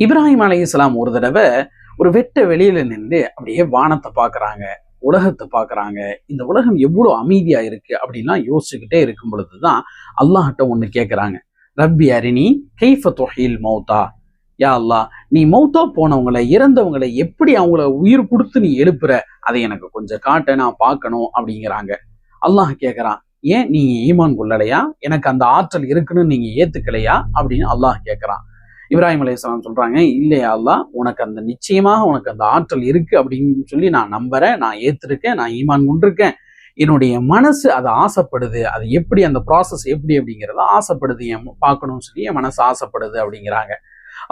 இப்ராஹிம் அலி இஸ்லாம் ஒரு தடவை ஒரு வெட்ட வெளியில நின்று அப்படியே வானத்தை பார்க்குறாங்க உலகத்தை பார்க்குறாங்க. இந்த உலகம் எவ்வளவு அமைதியா இருக்கு அப்படின்லாம் யோசிச்சுக்கிட்டே இருக்கும் பொழுதுதான் அல்லாஹ்ட்ட ஒண்ணு கேட்குறாங்க ரப்பி அரிணி கைஃப தொகையில் மௌத்தா? யா அல்லாஹ் நீ மௌத்தா போனவங்களை இறந்தவங்களை எப்படி அவங்கள உயிர் கொடுத்து நீ எழுப்புற? அதை எனக்கு கொஞ்சம் காட்ட நான் பார்க்கணும் அப்படிங்கிறாங்க. அல்லாஹ் கேட்கறான் ஏன் நீங்க ஈமான் கொள்ளலையா? எனக்கு அந்த ஆற்றல் இருக்குன்னு நீங்க ஏத்துக்கலையா? அப்படின்னு அல்லாஹ் கேட்கறான் இப்ராஹிம் அலையாம் சொல்றாங்க இல்லையா அல்லாஹ் உனக்கு அந்த நிச்சயமாக உனக்கு அந்த ஆற்றல் இருக்கு அப்படின்னு சொல்லி நான் நம்புறேன் நான் ஏத்திருக்கேன் நான் ஈமான் கொண்டிருக்கேன். என்னுடைய மனசு அதை ஆசைப்படுது அது எப்படி அந்த ப்ராசஸ் எப்படி அப்படிங்கிறத ஆசைப்படுது என் பார்க்கணும்னு சொல்லி என் மனசு ஆசைப்படுது அப்படிங்கிறாங்க.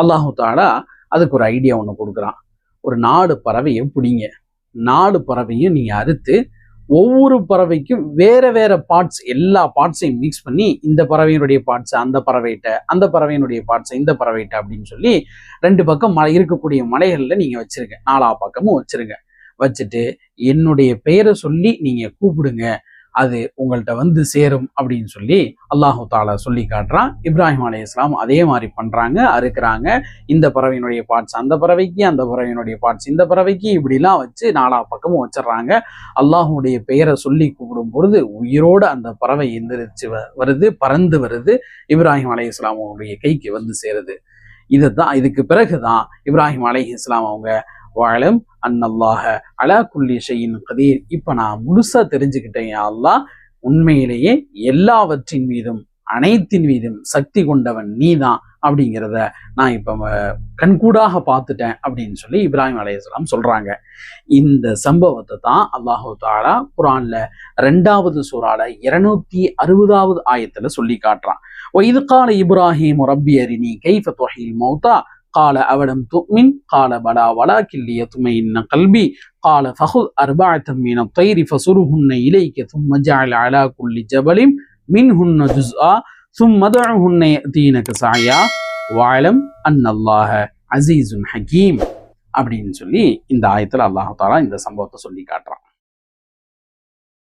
அல்லாஹு தாலா அதுக்கு ஒரு ஐடியா ஒன்று கொடுக்குறான். ஒரு நாடு பறவையை பிடிங்க நாடு பறவையும் நீங்கள் அறுத்து ஒவ்வொரு பறவைக்கும் வேற வேற பார்ட்ஸ் எல்லா பார்ட்ஸையும் மிக்ஸ் பண்ணி இந்த பறவையினுடைய பார்ட்ஸ் அந்த பறவைகிட்ட அந்த பறவையினுடைய பார்ட்ஸ் இந்த பறவைகிட்ட அப்படின்னு சொல்லி ரெண்டு பக்கம் மலை இருக்கக்கூடிய மலைகளில் நீங்கள் வச்சிருங்க. நாலா பக்கமும் வச்சிருங்க. வச்சுட்டு என்னுடைய பெயரை சொல்லி நீங்கள் கூப்பிடுங்க. அது உங்கள்கிட்ட வந்து சேரும் அப்படின்னு சொல்லி அல்லாஹு தாலா சொல்லி காட்டுறான். இப்ராஹிம் அலி இஸ்லாம் அதே மாதிரி பண்ணுறாங்க அறுக்கிறாங்க. இந்த பறவையினுடைய பார்ட்ஸ் அந்த பறவைக்கு அந்த பறவையினுடைய பார்ட்ஸ் இந்த பறவைக்கு இப்படிலாம் வச்சு நாலா பக்கமும் வச்சிடுறாங்க. அல்லாஹுடைய பெயரை சொல்லி கூப்பிடும் பொழுது உயிரோடு அந்த பறவை எந்திரிச்சு வ- வருது பறந்து வருது. இப்ராஹிம் அலை இஸ்லாமுடைய கைக்கு வந்து சேருது. இதுதான் இதுக்கு பிறகுதான் இப்ராஹிம் அலை இஸ்லாம் அவங்க வாழம். அன்னல்லாக அலா குல்லி ஷையின் கதீர். இப்ப நான் முழுசா தெரிஞ்சுக்கிட்டேன் அல்லாஹ் உண்மையிலேயே எல்லாவற்றின் மீதும் அனைத்தின் மீதும் சக்தி கொண்டவன் நீதான் அப்படிங்கிறத நான் இப்ப கண்கூடாக பார்த்துட்டேன் அப்படின்னு சொல்லி இப்ராஹிம் அலையாம் சொல்றாங்க. இந்த சம்பவத்தை தான் அல்லாஹு தாலா குரான்ல ரெண்டாவது சூறால இருநூத்தி அறுபதாவது ஆயத்துல சொல்லி காட்டுறான். இது கால இப்ராஹிம் ரப்பி அரினி கைஃப தொஹில் மௌத்தா? قال أولم تؤمن قال بلى ولكن ليطمئن قلبي قال فخذ أربعة من الطير فصرهن إليك ثم جعل على كل جبل منهن جزءا ثم دعهن يأتينك سعيا واعلم أن الله عزيز حكيم அப்படின்னு சொல்லி இந்த ஆயத்துல அல்லாஹ் தாலா இந்த சம்பவத்தை சொல்லி காட்டுறான்